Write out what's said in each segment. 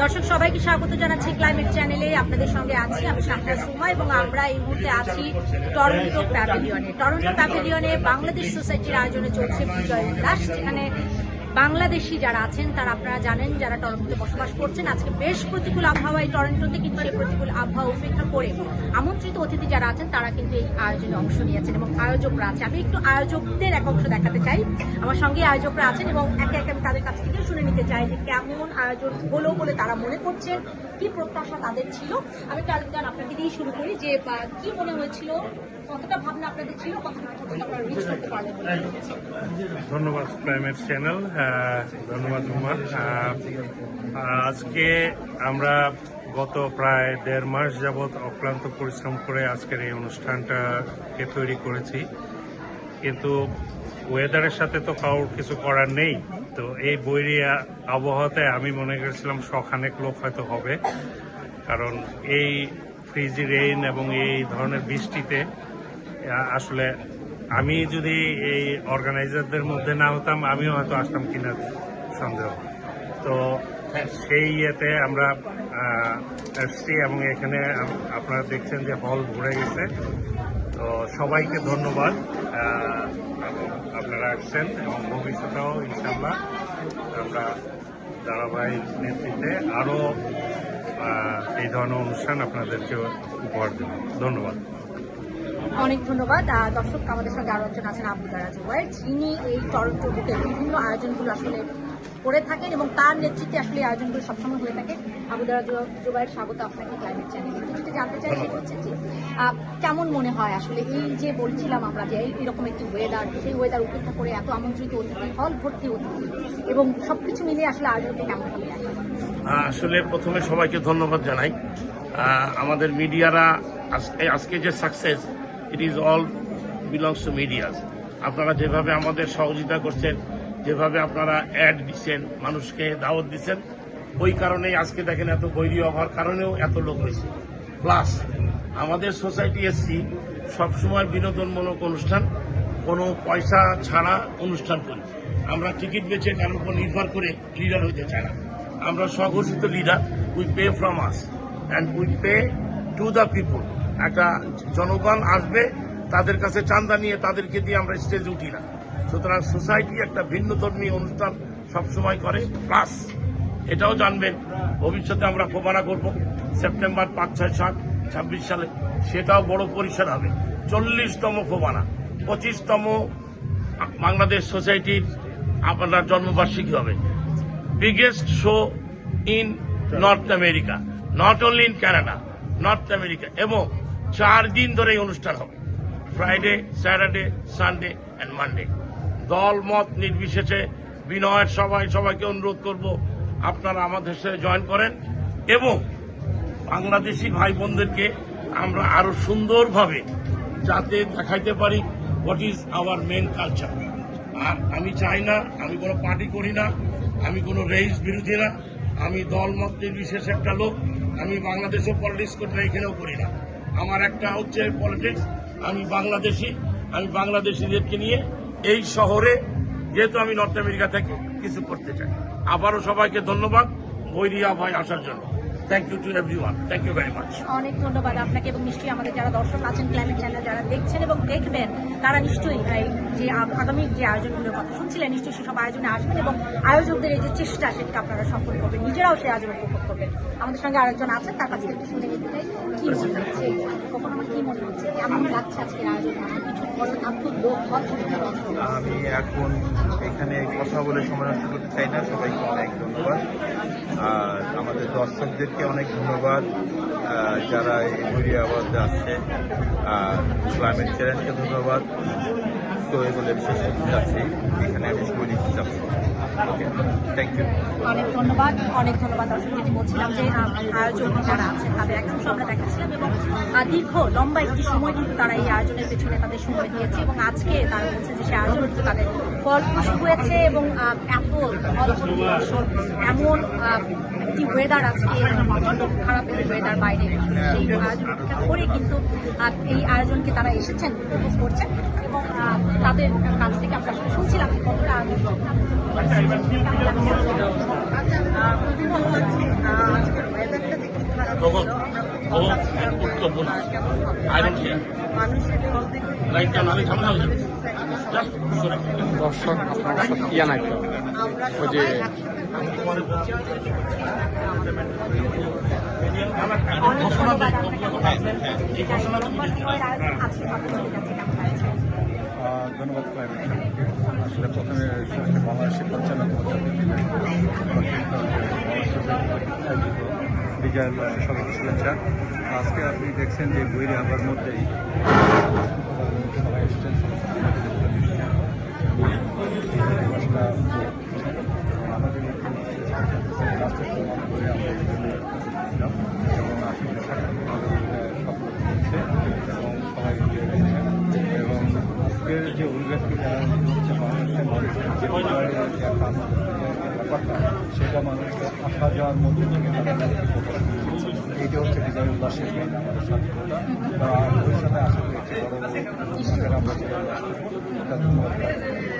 দর্শক, সবাইকে স্বাগত জানাচ্ছি ক্লাইমেট চ্যানেলে আপনাদের সঙ্গে আছি আমি শাহনাজ সুমা এবং আমরা এই মুহূর্তে আছি টরন্টো প্যাভিলিয়নে টরন্টো প্যাভিলিয়নে বাংলাদেশ সোসাইটির আয়োজনে চলছে বিজয় উল্লাস, যেখানে বাংলাদেশি যারা আছেন, তারা আপনারা জানেন যারা টরন্টোতে বসবাস করছেন, আজকে বেশ প্রতিকূল আবহাওয়া এই টরন্টোতে, কিন্তু সেই প্রতিকূল আবহাওয়া উপেক্ষা করে আমন্ত্রিত অতিথি যারা আছেন, তারা কিন্তু এই আয়োজনে অংশ নিয়েছেন এবং আয়োজকরা আছে। আমি একটু আয়োজকদের এক অংশ দেখাতে চাই। আমার সঙ্গে আয়োজকরা আছেন এবং একে একে আমি তাদের কাছ থেকে শুনে নিতে চাই যে কেমন আয়োজন হলো বলে তারা মনে করছেন, কি প্রত্যাশা তাদের ছিল। আমি আরেকজন আপনাকে দিয়েই শুরু করি যে কি মনে হয়েছিল, কতটা ভাবনা আপনাদের ছিল? ধন্যবাদ ক্লাইমেট চ্যানেল ধন্যবাদ আজকে আমরা গত প্রায় দেড় মাস যাবৎ অক্লান্ত পরিশ্রম করে আজকের এই অনুষ্ঠানটাকে তৈরি করেছি। কিন্তু ওয়েদারের সাথে তো কারোর কিছু করার নেই। তো এই বৈরী আবহাওয়াতে আমি মনে করেছিলাম শখানেক লোক হয়তো হবে। কারণ এই ফ্রিজি রেইন এবং এই ধরনের বৃষ্টিতে আসলে আমি যদি এই অর্গানাইজারদের মধ্যে না হতাম, আমিও হয়তো আসতাম কিনা সন্দেহ। তো সেই ইয়েতে আমরা এসছি এবং এখানে আপনারা দেখছেন যে হল ভরে গেছে। তো সবাইকে ধন্যবাদ আপনারা আসছেন এবং ভবিষ্যতেও ইনশাল্লাহ আমরা ধারাবাহিক নেতৃত্বে আরও এই ধরনের অনুষ্ঠান আপনাদেরকে উপহার দেব। ধন্যবাদ। অনেক ধন্যবাদ। দর্শক, আমাদের সঙ্গে আরও একজন আছেন আবু দারাজ যিনি এই টরন্টো বুকে বিভিন্ন আয়োজনগুলো আসলে করে থাকেন এবং তার নেতৃত্বে আসলে আয়োজনগুলো সবসময় হয়ে থাকে। আবু দারা জু- জুবাইর স্বাগত আপনাকে ক্লাইমেট চ্যানেলে যদি জানতে চাই সেটা হচ্ছে যে কেমন মনে হয় আসলে এই যে বলছিলাম আমরা যে এরকম একটি ওয়েদার সেই ওয়েদার উপেক্ষা করে এত আমন্ত্রিত অতিথি হল ভর্তি অতিথি এবং সবকিছু মিলিয়ে আসলে আয়োজনকে কেমন দেখা আসলে প্রথমে সবাইকে ধন্যবাদ জানাই। আমাদের মিডিয়ারা আজকে যে success it is all belongs to medias আপনারা যেভাবে আমাদের সহযোগিতা করছেন যেভাবে আপনারা অ্যাড দিচ্ছেন, মানুষকে দাওয়াত দিচ্ছেন, ওই কারণেই আজকে দেখেন এত বৈরী হওয়ার কারণেও এত লোক হয়েছে প্লাস আমাদের সোসাইটি এসছি সবসময় বিনোদনমূলক অনুষ্ঠান, কোনো পয়সা ছাড়া অনুষ্ঠান করি। আমরা টিকিট বেচে কারোর উপর নির্ভর করে লিডার হইতে চাই না। আমরা স্বঘোষিত leader we pay from us and we pay to the people একটা জনগণ আসবে, তাদের কাছে চান্দা নিয়ে তাদেরকে দিয়ে আমরা স্টেজে উঠি না। সুতরাং সোসাইটি একটা ভিন্ন ধর্মী অনুষ্ঠান সবসময় করে। প্লাস, এটাও জানবেন, ভবিষ্যতে আমরা ফোবানা করব, সেপ্টেম্বর পাঁচ, ছয়, সাত, ছাব্বিশ সালে। সেটাও বড় পরিসর হবে। চল্লিশতম ফোবানা পঁচিশতম বাংলাদেশ সোসাইটির আপনার জন্মবার্ষিকী হবে। Biggest show in North America not only in Canada North America এবং চার দিন ধরে অনুষ্ঠান হবে। Friday Saturday Sunday and Monday দল, মত নির্বিশেষে বিনয়ের সবাই সবাইকে অনুরোধ করব, আপনারা আমাদের সাথে জয়েন করেন এবং বাংলাদেশি ভাই বোনদেরকে আমরা আরও সুন্দরভাবে যাতে দেখাইতে পারি what is our main culture আর আমি চাই না, আমি কোনো পার্টি করি না, আমি কোনো রেইস বিরোধী না, আমি দল, মত নির্বিশেষে একটা লোক, আমি বাংলাদেশে পলিটিক্স করি না এখানেও করি না। আমার একটা হচ্ছে পলিটিক্স আমি বাংলাদেশি, আমি বাংলাদেশিদেরকে নিয়ে এই শহরে যেহেতু আমি নর্থ আমেরিকা থেকে কিছু করতে চাই। আবারও সবাইকে ধন্যবাদ বৈরিয়া ভাই আসার জন্য। Thank you to everyone thank you very much অনেক ধন্যবাদ আপনাকে এবং নিশ্চয়ই আমাদের যারা দর্শক আছেন ক্লাইমেট চ্যানেল যারা দেখছেন এবং দেখবেন তারা নিশ্চয়ই এই যে আগামী যে আয়োজনগুলোর কথা শুনছিলেন নিশ্চয়ই সেসব আয়োজনে আসবেন এবং আয়োজকদের এই যে চেষ্টা সেটাকে আপনারা সফল করবেন নিজেরাও সেই আয়োজন উপভোগ করবেন। আমাদের সঙ্গে আরেকজন আছেন তার কাছে একটু শুনে নিতে চাই। কি মনে হচ্ছে? কখন আমার কি মনে হচ্ছে? কেমন লাগছে আজকের আয়োজন? আমার কিছু বলেন আপনি লোক হচ্ছে আমি এখন এখানে কথা বলে সময় নষ্ট করতে চাই না, সবাইকে অনেক ধন্যবাদ। আর আমাদের দর্শকদেরকে অনেক ধন্যবাদ যারা এই ঘুরিয়ে আওয়াজে আসছে আর ক্লাইমেট চ্যালেঞ্জকে ধন্যবাদ। তো এগুলো শেষ করতে এখানে আমি অনেক ধন্যবাদ। অনেক ধন্যবাদ যেটি বলছিলাম যে আহ, আয়োজক যারা আছেন তাদের একাংশ আমরা দেখাচ্ছিলাম এবং দীর্ঘ লম্বা একটি সময় কিন্তু তারা এই আয়োজনের পেছনে তাদের সময় দিয়েছে এবং আজকে তারা বলছে যে সেই আয়োজন কিন্তু তাদের ফল খুশি হয়েছে এবং এত ফল এমন একটি ওয়েদার আজকে প্রচণ্ড খারাপ ওয়েদার বাইরে সেই আয়োজন উপেক্ষা করে কিন্তু এই আয়োজনকে তারা এসেছেন করছেন এবং তাদের কাছ থেকে আমরা শুনছিলাম কতটা আচ্ছা খুবই ভালো লাগছে আজকের ওয়েদারটা খারাপ ছিল আমরা মানুষের দর্শক? ওই যে- ধন্যবাদ আসলে প্রথমে বাংলাদেশি পরিচালক বিজয় সবাইকে শুভেচ্ছা আজকে আপনি দেখছেন যে বইরে আবার মধ্যেই সবাই এসছেন আমাদের রাষ্ট্রের সম্মান করে আমরা এখানে ছিলাম এবং আসলে সফল হচ্ছে এবং সবাই এগিয়ে গেছে এবং আজকের যে অভিব্যক্তি যারা হচ্ছে বাংলাদেশের মানুষের যে বিজয়ের যে এইটা হচ্ছে বিজয় উল্লাসের মেন আশা আমরা এটা ধন্যবাদ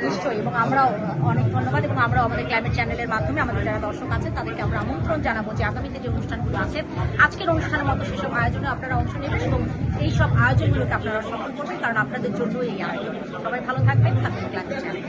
নিশ্চয়ই, এবং আমরাও অনেক ধন্যবাদ, এবং আমরাও আমাদের ক্লাইমেট চ্যানেলের মাধ্যমে আমাদের যারা দর্শক আছে তাদেরকে আমরা আমন্ত্রণ জানাব যে আগামীতে যে অনুষ্ঠানগুলো আছে, আজকের অনুষ্ঠানের মতো সেসব আয়োজনে আপনারা অংশ নেবেন, এবং এই সব আয়োজনগুলোকে আপনারা সফল করবেন, কারণ আপনাদের জন্য এই আয়োজন। সবাই ভালো থাকবেন থাকবেন ক্লাইমেট চ্যানেল।